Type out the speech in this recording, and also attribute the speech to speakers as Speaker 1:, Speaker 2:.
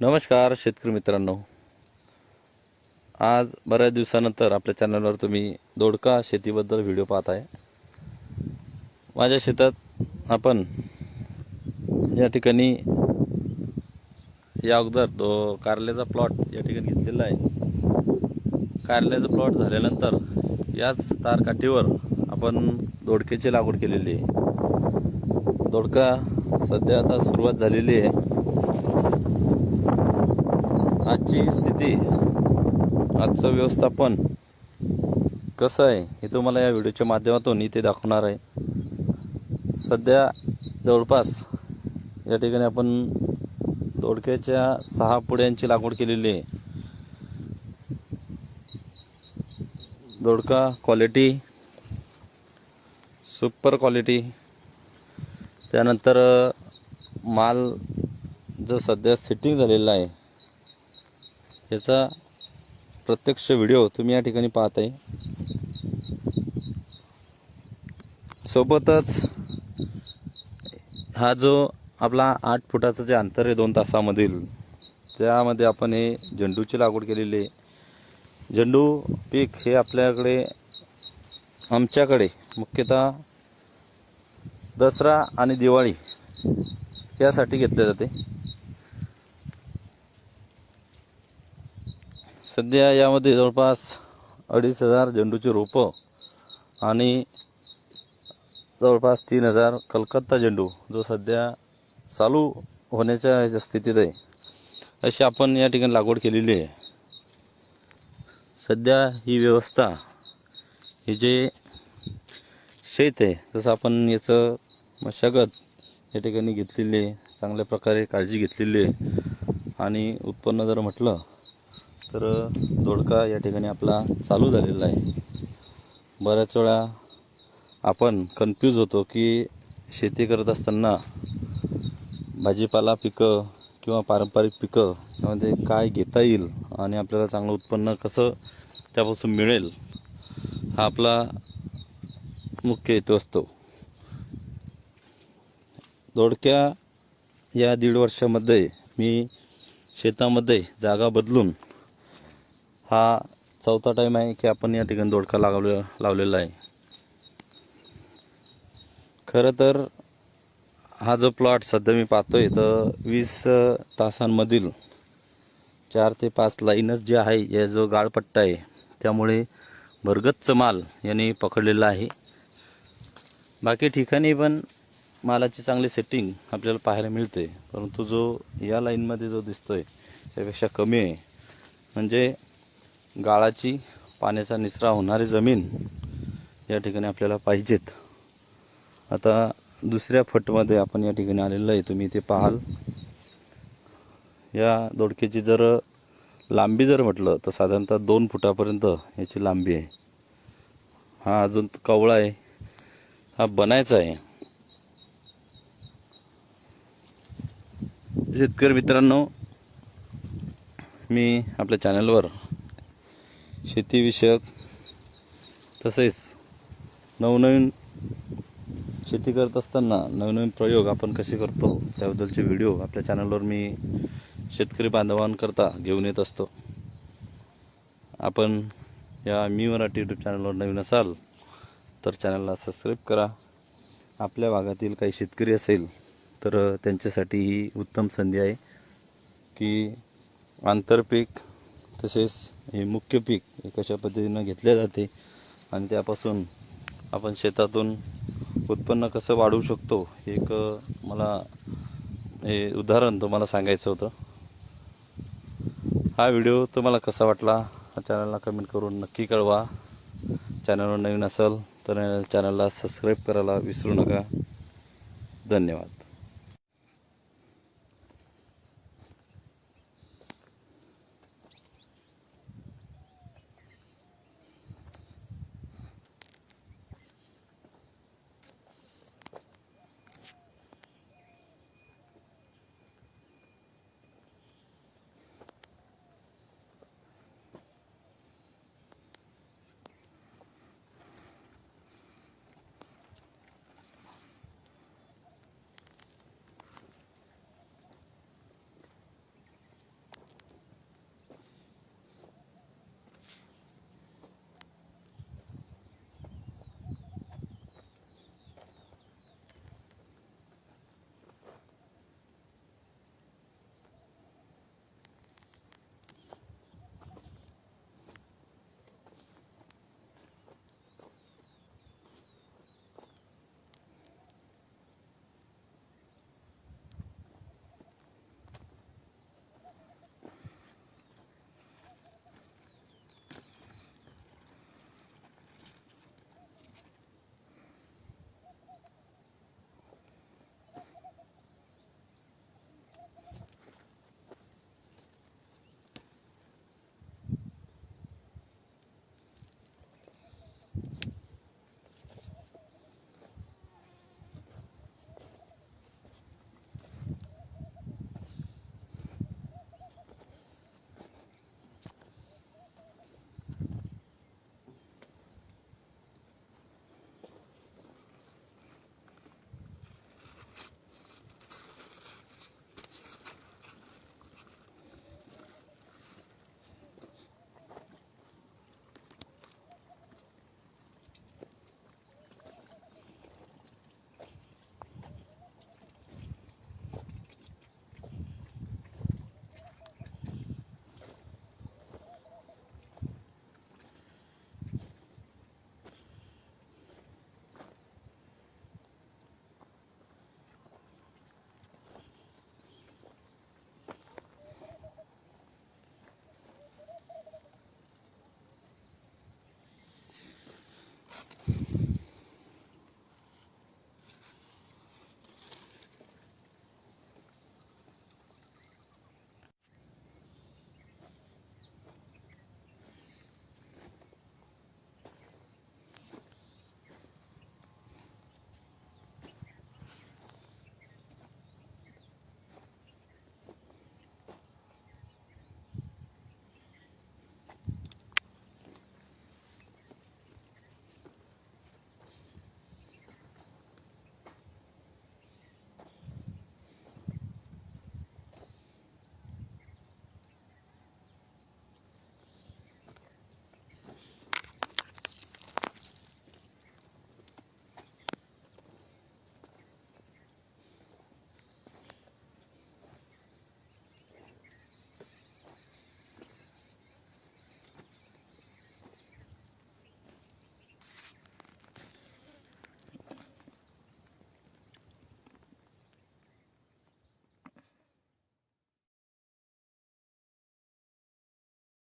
Speaker 1: नमस्कार शेतकरी मित्रांनो. आज बऱ्याच दिवसानंतर आपल्या चॅनलवर तुम्ही दोडका शेतीबद्दल व्हिडिओ पाहत आहे. माझ्या शेतात आपण या ठिकाणी या अगोदर तो कारल्याचा प्लॉट या ठिकाणी घेतलेला आहे. कारल्याचा प्लॉट झाल्यानंतर याच तारकाठीवर आपण दोडक्याची लागवड केलेली आहे. दोडका सध्या आता सुरुवात झालेली आहे. आजची स्थिती आजचं व्यवस्थापन कसं आहे हे तुम्हाला या व्हिडिओच्या माध्यमातून इथे दाखवणार आहे. सध्या जवळपास या ठिकाणी आपण दोडक्याच्या सहा पुड्यांची लागवड केलेली आहे. दोडका क्वालिटी सुपर क्वालिटी त्यानंतर माल जो सध्या सेटिंग झालेला आहे याचा प्रत्यक्ष व्हिडिओ तुम्ही या ठिकाणी पाहत आहे सोबतच हा जो आपला आठ फुटाचं जे अंतर आहे दोन तासामधील त्यामध्ये आपण हे झेंडूची लागवड केलेली आहे. झेंडू पीक हे आपल्याकडे आमच्याकडे मुख्यतः दसरा आणि दिवाळी यासाठी घेतले जाते. सध्या यामध्ये जवळपास अडीच हजार झेंडूची रोपं आणि जवळपास तीन हजार कलकत्ता झेंडू जो सध्या चालू होण्याच्या ह्याच्या स्थितीत आहे. अशी आपण या ठिकाणी लागवड केलेली आहे. सध्या ही व्यवस्था हे जे शेत आहे जसं आपण याचं मशागत या ठिकाणी घेतलेली आहे चांगल्या प्रकारे काळजी घेतलेली आहे आणि उत्पन्न जर म्हटलं तर दोडका या ठिकाणी आपला चालू झालेला आहे. बऱ्याच वेळा आपण कन्फ्यूज होतो की शेती करत असताना भाजीपाला पिकं किंवा पारंपरिक पिकं यामध्ये काय घेता येईल आणि आपल्याला चांगलं उत्पन्न कसं त्यापासून मिळेल हा आपला मुख्य हेतू असतो. दोडक्या या दीड वर्षामध्ये मी शेतामध्ये जागा बदलून हा चौथा टाईम आहे की आपण या ठिकाणी दोडका लागवले लावलेला आहे. खरं तर हा जो प्लॉट सध्या मी पाहतोय तर वीस तासांमधील चार ते पाच लाईनच जे आहे या जो गाळपट्टा आहे त्यामुळे भरगच्च माल यांनी पकडलेला आहे. बाकी ठिकाणी पण मालाची चांगली सेटिंग आपल्याला पाहायला मिळते परंतु जो या लाईनमध्ये जो दिसतोय त्यापेक्षा कमी आहे. म्हणजे गाळाची पाण्याचा निचरा होणारी जमीन या ठिकाणी आपल्याला पाहिजेत. आता दुसऱ्या फटमध्ये आपण या ठिकाणी आलेलो आहे. तुम्ही इथे पाहाल. या दोडक्याची जर लांबी जर म्हटलं तर साधारणतः दोन फुटापर्यंत याची लांबी आहे. हा अजून कवळा आहे. हा बनायचा आहे. शेतकरी मित्रांनो मी आपल्या चॅनलवर शेतीविषयक तसेच नवनवीन शेती करत असताना नवनवीन प्रयोग आपण कसे करतो त्याबद्दलचे व्हिडिओ आपल्या चॅनलवर मी शेतकरी बांधवांकरता घेऊन येत असतो. आपण या मी मराठी यूट्यूब चॅनलवर नवीन असाल तर चॅनलला सबस्क्राईब करा. आपल्या भागातील काही शेतकरी असेल तर त्यांच्यासाठी ही उत्तम संधी आहे की आंतरपीक तसेच हे मुख्य पीक हे कशा पद्धतीनं घेतले जाते आणि त्यापासून आपण शेतातून उत्पन्न कसं वाढवू शकतो एक मला हे उदाहरण तुम्हाला सांगायचं होतं. हा व्हिडिओ तुम्हाला कसा वाटला हा चॅनलला कमेंट करून नक्की कळवा. चॅनलवर नवीन असेल तर चॅनलला सबस्क्राईब करायला विसरू नका. धन्यवाद.